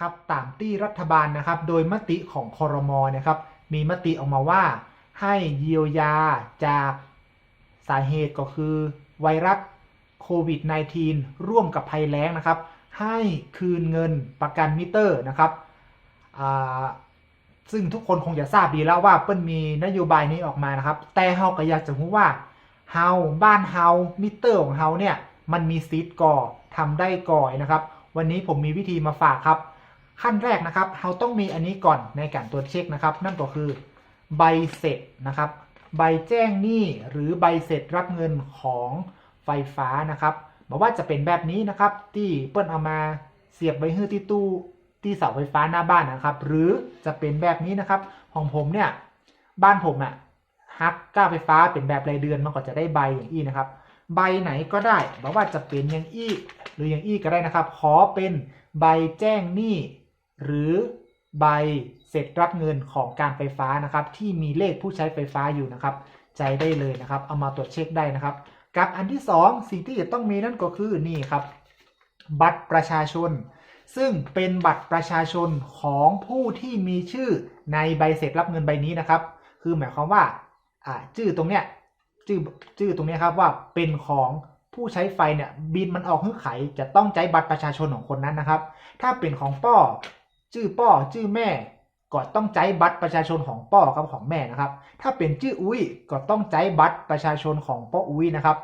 ครับตามที่รัฐบาลนะครับ โดยมติของคอรมอนะครับ มีมติออกมาว่า ให้เยียวยาจากสาเหตุก็คือ ไวรัสโควิด -19 ร่วมกับภัยแล้งนะครับ ให้คืนเงินประกันมิเตอร์นะครับซึ่งทุกคนคงจะทราบดีแล้วว่าเปิ้ลมีนโยบายนี้ออกมานะครับ แต่เฮาก็อยากจะรู้ว่าเฮาบ้านเฮามิเตอร์ของเฮาเนี่ยมันมีซีดก่อทำได้ก่อยนะครับ วันนี้ผมมีวิธีมาฝากครับ ขั้นแรกนะครับ เราต้องมีอันนี้ก่อนในการตรวจเช็คนะครับ นั่นก็คือใบเสร็จนะครับ ใบแจ้งหนี้หรือใบเสร็จรับเงินของไฟฟ้านะครับบอกว่าจะเป็นแบบนี้นะครับที่เปิ้ลเอามาเสียบไว้ให้ที่ตู้ที่เสาไฟฟ้าหน้าบ้านนะครับ หรือจะเป็นแบบนี้นะครับ ของผมเนี่ยบ้านผมอะ่ะฮักก้าไฟฟ้าเป็นแบบรายเดือนมันก็จะได้ใบอย่างอี้นะครับ ใบไหนก็ได้บอกว่าจะเป็นอย่างอี้หรืออย่างอี้ก็ได้นะครับ ขอเป็นใบแจ้งหนี้ หรือใบเสร็จรับเงินของการไฟฟ้านะครับ ที่มีเลขผู้ใช้ไฟฟ้าอยู่นะครับ ใจได้เลยนะครับ เอามาตรวจเช็คได้นะครับ กับอันที่ 2 สิ่งที่จะต้องมีนั่นก็คือนี่ครับ บัตรประชาชน ซึ่งเป็นบัตรประชาชนของผู้ที่มีชื่อในใบเสร็จรับเงินใบนี้นะครับ คือหมายความว่าชื่อตรงเนี้ยชื่อชื่อตรงเนี้ยครับว่าเป็นของผู้ใช้ไฟเนี่ยบินมันออกหื้อไขจะต้องใช้บัตรประชาชนของคนนั้นนะครับ ถ้าเป็นของป้อ ชื่อป้อชื่อแม่ก็ต้องใช้บัตรประชาชนของป้อกับของแม่นะครับ ถ้าเป็นชื่ออุ้ยก็ต้องใช้บัตรประชาชนของป้ออุ้ยนะครับ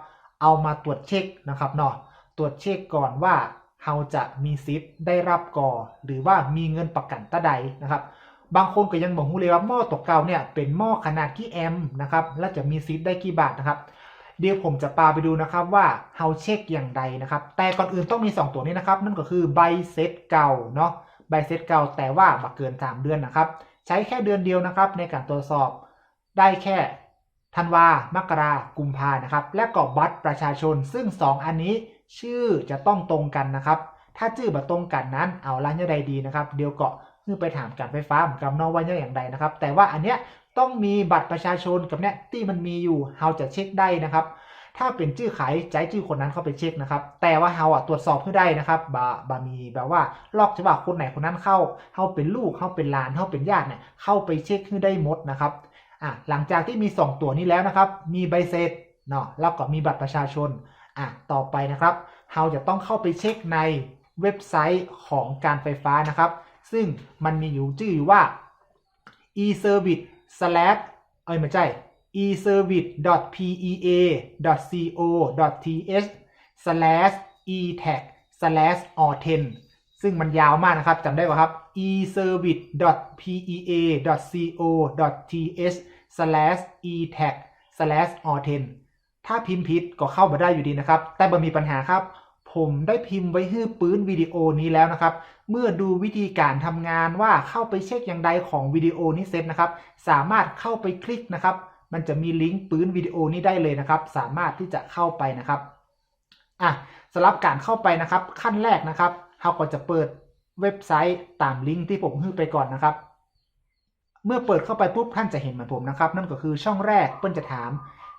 เอามาตรวจเช็คนะครับเนาะตรวจเช็คก่อนว่าเราจะมีสิทธิ์ได้รับก่อหรือว่ามีเงินประกันตะใดนะครับ บางคนก็ยังบอกฮู้เลยว่าหม้อตกเก่าเนี่ยเป็นหม้อขนาดกี่แอมป์นะครับและจะมีสิทธิ์ได้กี่บาทนะครับ เดี๋ยวผมจะปาไปดูนะครับว่าเฮาเช็คอย่างใดนะครับ แต่ก่อนอื่นต้องมี 2 ตัวนี้นะครับ นั่นก็คือใบเสร็จเก่าเนาะ ใบเสร็จเก่าแต่ว่าบักเกิน 3 เดือนนะครับ ใช้แค่เดือนเดียวนะครับ ในการตรวจสอบได้แค่ธันวา มกรา กุมภานะครับ และก็บัตรประชาชน ซึ่ง 2 อันนี้ชื่อจะต้องตรงกันนะครับ ถ้าชื่อบัตรงกันนั้น เอาละเนี่ยใดดีนะครับ เดี๋ยวเก็คือไปถามการไฟฟ้าเหมือนกับนอกว่าเนี่ยอย่างใดนะครับ แต่ว่าอันเนี้ยต้องมีบัตรประชาชนกับเนี่ยที่มันมีอยู่เราจะเช็คได้นะครับ ถ้าเป็นชื่อขายใจชื่อคนนั้นเข้าไปเช็คนะครับ แต่ว่าเฮาอะตรวจสอบเพื่อได้นะครับบาบามีแบบว่าลอกจะว่าคนไหนคนนั้นเข้าเฮาเป็นลูกเฮาเป็นหลานเฮาเป็นญาติเนี่ยเข้าไปเช็คให้ได้หมดนะครับอะหลังจากที่มี 2 ตัวนี้แล้วนะครับ มีใบเสร็จเนาะแล้วก็มีบัตรประชาชนอะต่อไปนะครับเฮาจะต้องเข้าไปเช็คในเว็บไซต์ของการไฟฟ้านะครับ ซึ่งมันมีอยู่ชื่ออยู่ว่า e-service slash เอ้ยไม่ใช่ eservice.pea.co.th slash etag slash or10 ซึ่งมันยาวมากนะครับจำได้ป่ะครับ eservice.pea.co.th slash etag slash or10 ถ้าพิมพ์ผิดก็เข้ามาได้อยู่ดีนะครับ แต่บ่มีปัญหาครับ ผมได้พิมพ์ไว้ให้ปื้นวิดีโอนี้แล้วนะครับ เมื่อดูวิธีการทำงานว่าเข้าไปเช็คอย่างใดของวิดีโอนี้เสร็จนะครับ สามารถเข้าไปคลิกนะครับ มันจะมีลิงก์ปื้นวิดีโอนี้ได้เลยนะครับ สามารถที่จะเข้าไปนะครับอะสำหรับการเข้าไปนะครับ ขั้นแรกนะครับเราก็จะเปิดเว็บไซต์ตามลิงก์ที่ผมให้ไปก่อนนะครับ เมื่อเปิดเข้าไปปุ๊บท่านจะเห็นเหมือนผมนะครับ นั่นก็คือช่องแรกเปิ้ลจะถาม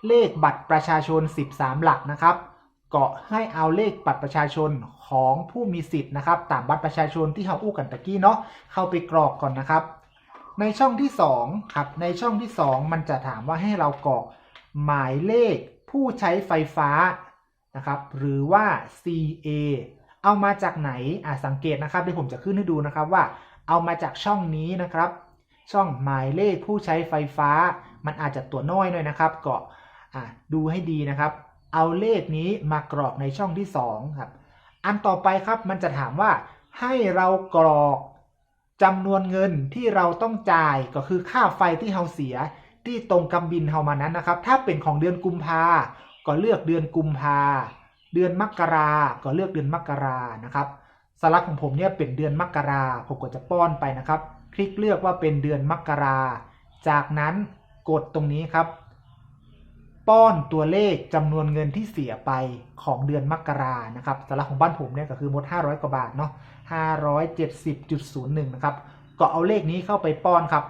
เลขบัตรประชาชน 13 หลักนะครับก็ให้เอาเลขบัตรประชาชนของผู้มีสิทธิ์นะครับ ตามบัตรประชาชนที่เราอู้กันตะกี้เนาะเข้าไปกรอกก่อนนะครับ ในช่องที่ 2 ครับ ในช่องที่ 2 มันจะถามว่าให้เรากรอกหมายเลขผู้ใช้ไฟฟ้านะครับ หรือว่า CA เอามาจากไหนอะสังเกตนะครับเดี๋ยวผมจะขึ้นให้ดูนะครับว่า เอามาจากช่องนี้นะครับ ช่องหมายเลขผู้ใช้ไฟฟ้า มันอาจจะตัวน้อยหน่อยนะครับก็อะดูให้ดีนะครับ เอาเลขนี้มากรอกในช่องที่2ครับ อันต่อไปครับมันจะถามว่าให้เรากรอก จำนวนเงินที่เราต้องจ่ายก็คือค่าไฟที่เราเสียที่ตรงกับบินเรามานั้นนะครับ ถ้าเป็นของเดือนกุมภาก็เลือกเดือนกุมภาเดือนมกราก็เลือกเดือนมกรานะครับสลักของผมเนี่ยเป็นเดือนมกราผมก็จะป้อนไปนะครับ คลิกเลือกว่าเป็นเดือนมกราจากนั้นกดตรงนี้ครับ ป้อนตัวเลขจำนวนเงินที่เสียไปของเดือนมกรานะครับสาระของบ้านผมเนี่ยก็คือหมด500 กว่าบาทเนาะ 570.01 นะครับ ก็เอาเลขนี้เข้าไปป้อนครับ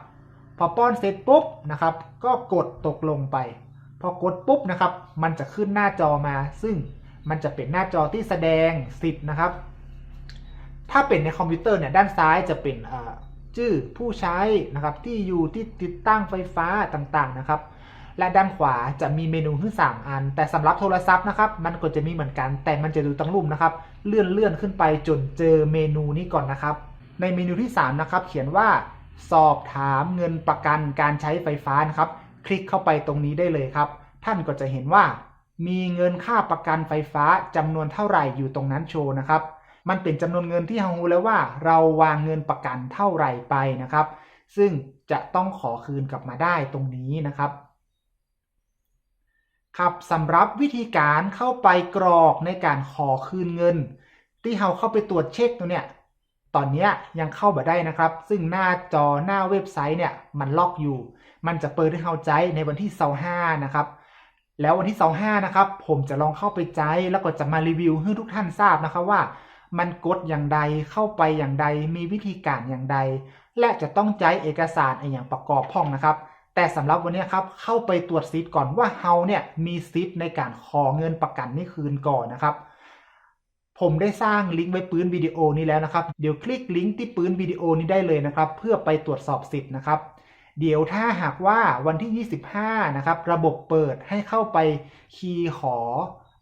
พอป้อนเสร็จปุ๊บนะครับ ก็กดตกลงไป พอกดปุ๊บนะครับ มันจะขึ้นหน้าจอมา ซึ่งมันจะเป็นหน้าจอที่แสดงสิทธิ์นะครับ ถ้าถ้าเป็นในคอมพิวเตอร์เนี่ยด้านซ้ายจะเป็นเอ่อชื่อผู้ใช้นะครับที่อยู่ที่ติดตั้งไฟฟ้าต่างๆนะครับ และด้านขวาจะมีเมนูขึ้น3อัน แต่สำหรับโทรศัพท์นะครับ มันก็จะมีเหมือนกัน แต่มันจะดูตั้งรุ่มนะครับ เลื่อนเลื่อนขึ้นไปจนเจอเมนูนี้ก่อนนะครับ ในเมนูที่ 3 นะครับ เขียนว่าสอบถามเงินประกันการใช้ไฟฟ้านะครับ คลิกเข้าไปตรงนี้ได้เลยครับ ท่านก็จะเห็นว่า มีเงินค่าประกันไฟฟ้าจำนวนเท่าไหร่อยู่ตรงนั้นโชว์นะครับ มันเป็นจำนวนเงินที่เรารู้แล้วว่า เราวางเงินประกันเท่าไหร่ไปนะครับ ซึ่งจะต้องขอคืนกลับมาได้ตรงนี้นะครับ ครับสำหรับวิธีการเข้าไปกรอกในการขอคืนเงิน ที่เราเข้าไปตรวจเช็คตัวเนี่ยตอนนี้ยังเข้ามาได้นะครับ ซึ่งหน้าจอหน้าเว็บไซต์เนี่ยมันล็อกอยู่ มันจะเปิดให้เข้าใจในวันที่25นะครับ แล้ววันที่25นะครับผมจะลองเข้าไปใจแล้วก็จะมารีวิวให้ทุกท่านทราบนะครับว่า มันกดอย่างใดเข้าไปอย่างใดมีวิธีการอย่างใด และจะต้องใจเอกสารอะไรอย่างประกอบพ้องนะครับ แต่สำหรับวันนี้ครับเข้าไปตรวจซิทก่อนว่าเฮาเนี่ยมีซิทในการขอเงินประกันนี่คืนก่อนนะครับ ผมได้สร้างลิงก์ไว้ปื้นวิดีโอนี้แล้วนะครับ เดี๋ยวคลิกลิงก์ที่ปื้นวิดีโอนี้ได้เลยนะครับ เพื่อไปตรวจสอบสิทธิ์นะครับเดี๋ยวถ้าหากว่าวันที่ 25 นะครับ ระบบเปิดให้เข้าไปคีย์ขอ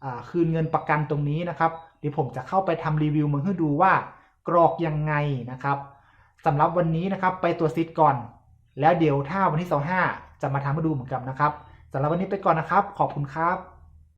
อคืนเงินประกันตรงนี้นะครับ เดี๋ยวผมจะเข้าไปทำรีวิวมาให้ดูว่ากรอกยังไงนะครับสำหรับวันนี้นะครับไปตรวจซิทก่อน แล้วเดี๋ยวถ้าวันที่25จะมาทำให้ดูเหมือนกันนะครับสำหรับวันนี้ไปก่อนนะครับ ขอบคุณครับ